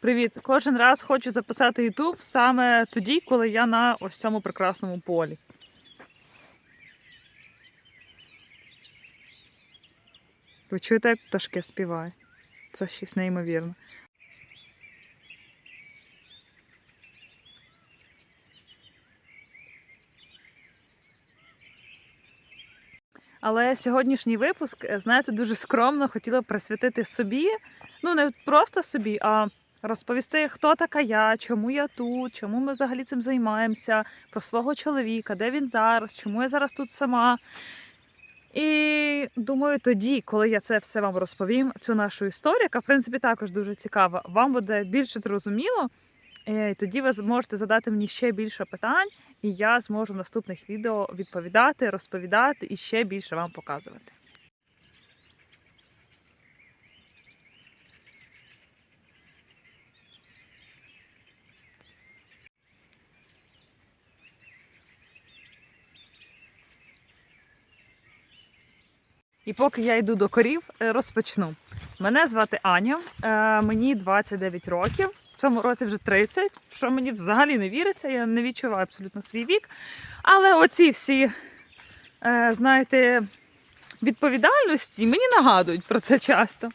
Привіт! Кожен раз хочу записати YouTube саме тоді, коли я на ось цьому прекрасному полі. Ви чуєте, як пташки співають? Це щось неймовірне. Але сьогоднішній випуск, е, знаєте, дуже скромно хотіла присвятити собі. Ну, не просто собі, а розповісти, хто така я, чому я тут, чому ми взагалі цим займаємося, про свого чоловіка, де він зараз, чому я зараз тут сама. І думаю, тоді, коли я це все вам розповім, цю нашу історію, яка в принципі також дуже цікава, вам буде більше зрозуміло. І тоді ви зможете задати мені ще більше питань, і я зможу в наступних відео відповідати, розповідати і ще більше вам показувати. І поки я йду до корів, е, розпочну. Мене звати Аня, е, мені 29 років. В цьому році вже 30, що мені взагалі не віриться, я не відчуваю абсолютно свій вік. Але оці всі, е, знаєте, відповідальності мені нагадують про це часто.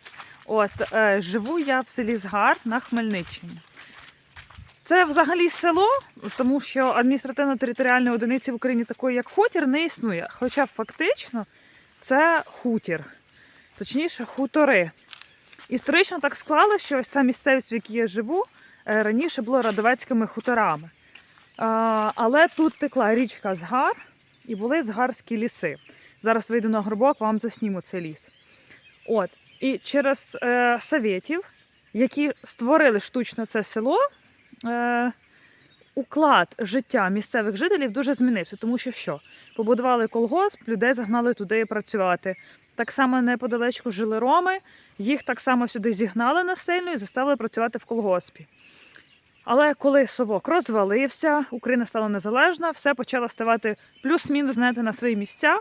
От, живу я в селі Згар на Хмельниччині. Це взагалі село, тому що адміністративно-територіальної одиниці в Україні такої, як хутір, не існує. Хоча фактично це хутір, точніше, хутори. Історично так склало, що ось ця місцевість, в якій я живу, е, раніше було радовецькими хуторами. Але тут текла річка Згар і були згарські ліси. Зараз вийду на горбок, вам засніму цей ліс. От. І через е, совєтів, які створили штучно це село, е, уклад життя місцевих жителів дуже змінився, тому що що? Побудували колгосп, людей загнали туди працювати. Так само неподалечку жили роми, їх так само сюди зігнали насильно і заставили працювати в колгоспі. Але коли совок розвалився, Україна стала незалежна, все почало ставати плюс-мінус знаєте, на свої місця.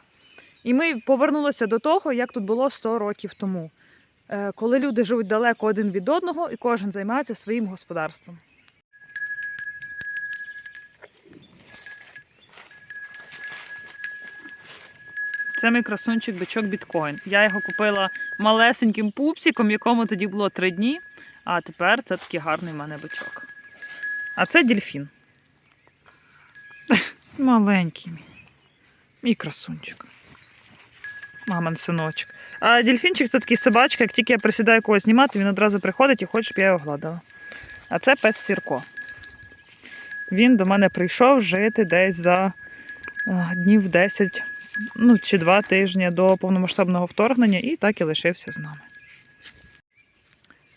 І ми повернулися до того, як тут було 100 років тому, Е, коли люди живуть далеко один від одного і кожен займається своїм господарством. Це мій красунчик бичок біткоін. Я його купила малесеньким пупсиком, якому тоді було три дні. А тепер це такий гарний в мене бичок. А це дельфін. Маленький мій. Мій красунчик. Мамин синочок. А дельфінчик це такий собачка, як тільки я присідаю когось знімати, він одразу приходить і хоче, щоб я його гладила. А це пес Сірко. Він до мене прийшов жити десь за днів 10 ну, чи два тижні до повномасштабного вторгнення і так і лишився з нами.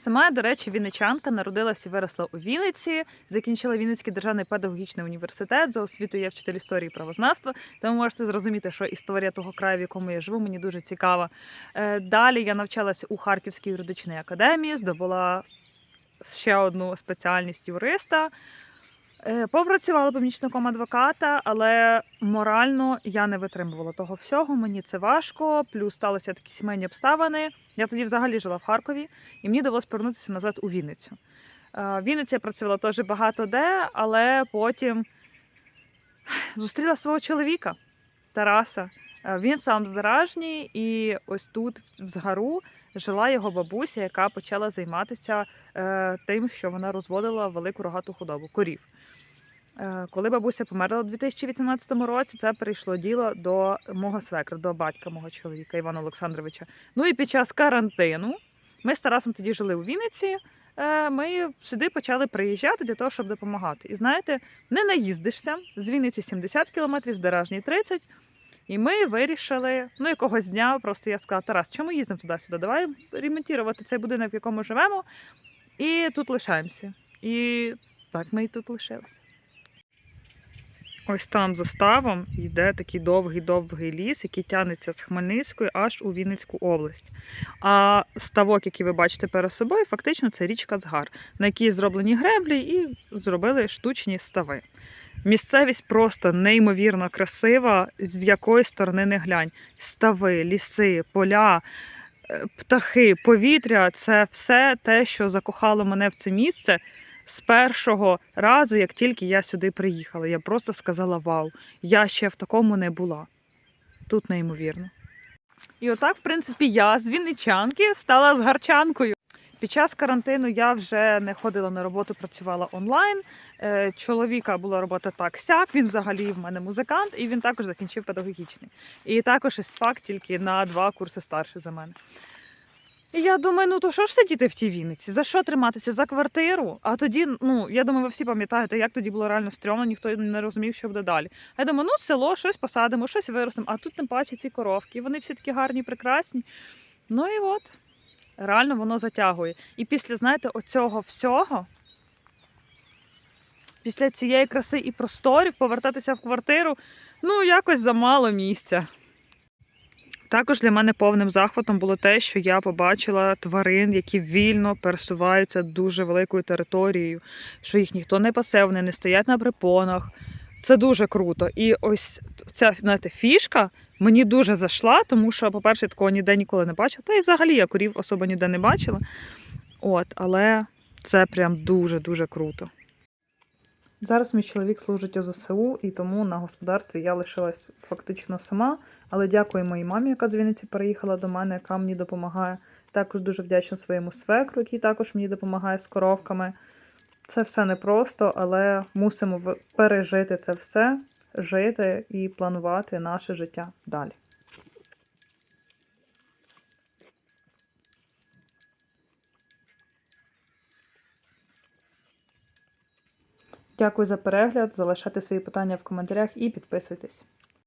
Сама, до речі, вінничанка народилася і виросла у Вінниці, закінчила Вінницький державний педагогічний університет. За освітою я вчитель історії і правознавства. Тому можете зрозуміти, що історія того краю, в якому я живу, мені дуже цікава. Е, Далі я навчалася у Харківській юридичній академії, здобула ще одну спеціальність юриста. Е, Попрацювала помічником адвоката, але морально я не витримувала того всього. Мені це важко. Плюс сталися такі сімейні обставини. Я тоді взагалі жила в Харкові, і мені довелося повернутися назад у Вінницю. Е, В Вінниці я працювала теж багато де, але потім зустріла свого чоловіка Тараса. Е, Він сам з і ось тут, в Згару, жила його бабуся, яка почала займатися тим, що вона розводила велику рогату худобу корів. Е, Коли бабуся померла у 2018 році, це перейшло діло до мого свекра, до батька мого чоловіка Івана Олександровича. Ну і під час карантину ми з Тарасом тоді жили у Вінниці. е, Ми сюди почали приїжджати для того, щоб допомагати. І знаєте, не наїздишся з Вінниці 70 кілометрів, з Деражні 30. І ми вирішили, ну якогось дня, просто я сказала, Тарас, чому їздимо туди-сюди? Давай ремонтувати цей будинок, в якому живемо, і тут лишаємося. І так ми і тут лишилися. Ось там за ставом йде такий довгий-довгий ліс, який тягнеться з Хмельницької аж у Вінницьку область. А ставок, який ви бачите перед собою, фактично це річка Згар, на якій зроблені греблі і зробили штучні стави. Місцевість просто неймовірно красива, з якої сторони не глянь. Стави, ліси, поля. е, птахи, повітря це все те, що закохало мене в це місце з першого разу, як тільки я сюди приїхала. Я просто сказала: Вау, я ще в такому не була. Тут неймовірно. І отак, в принципі, я з Вінничанки стала з гарчанкою. Під час карантину я вже не ходила на роботу, працювала онлайн. Е, Чоловіка була робота так сяк. Він взагалі в мене музикант, і він також закінчив педагогічний. І також істфак тільки на два курси старший за мене. Я думаю, ну то що ж сидіти в тій Вінниці? За що триматися? За квартиру? А тоді, ну я думаю, ви всі пам'ятаєте, як тоді було реально стрьомно, ніхто не розумів, що буде далі. А я думаю, ну село, щось посадимо, щось виростемо, а тут тим паче ці коровки. Вони всі такі гарні, прекрасні. Ну і от, реально воно затягує. І після, знаєте, оцього всього, після цієї краси і просторів повертатися в квартиру, ну якось замало місця. Також для мене повним захватом було те, що я побачила тварин, які вільно пересуваються дуже великою територією, що їх ніхто не пасе, вони не стоять на припонах. Це дуже круто. І ось ця знаєте, фішка мені дуже зайшла, тому що, по-перше, я такого ніде ніколи не бачила. Та і взагалі я корів особо ніде не бачила. От, але це прям дуже-дуже круто. Зараз мій чоловік служить у ЗСУ, і тому на господарстві я лишилась фактично сама. Але дякую моїй мамі, яка з Вінниці переїхала до мене, яка мені допомагає. Також дуже вдячна своєму свекру, який також мені допомагає з коровками. Це все непросто, але мусимо пережити це все, жити і планувати наше життя далі. Дякую за перегляд. Залишайте свої питання в коментарях і підписуйтесь.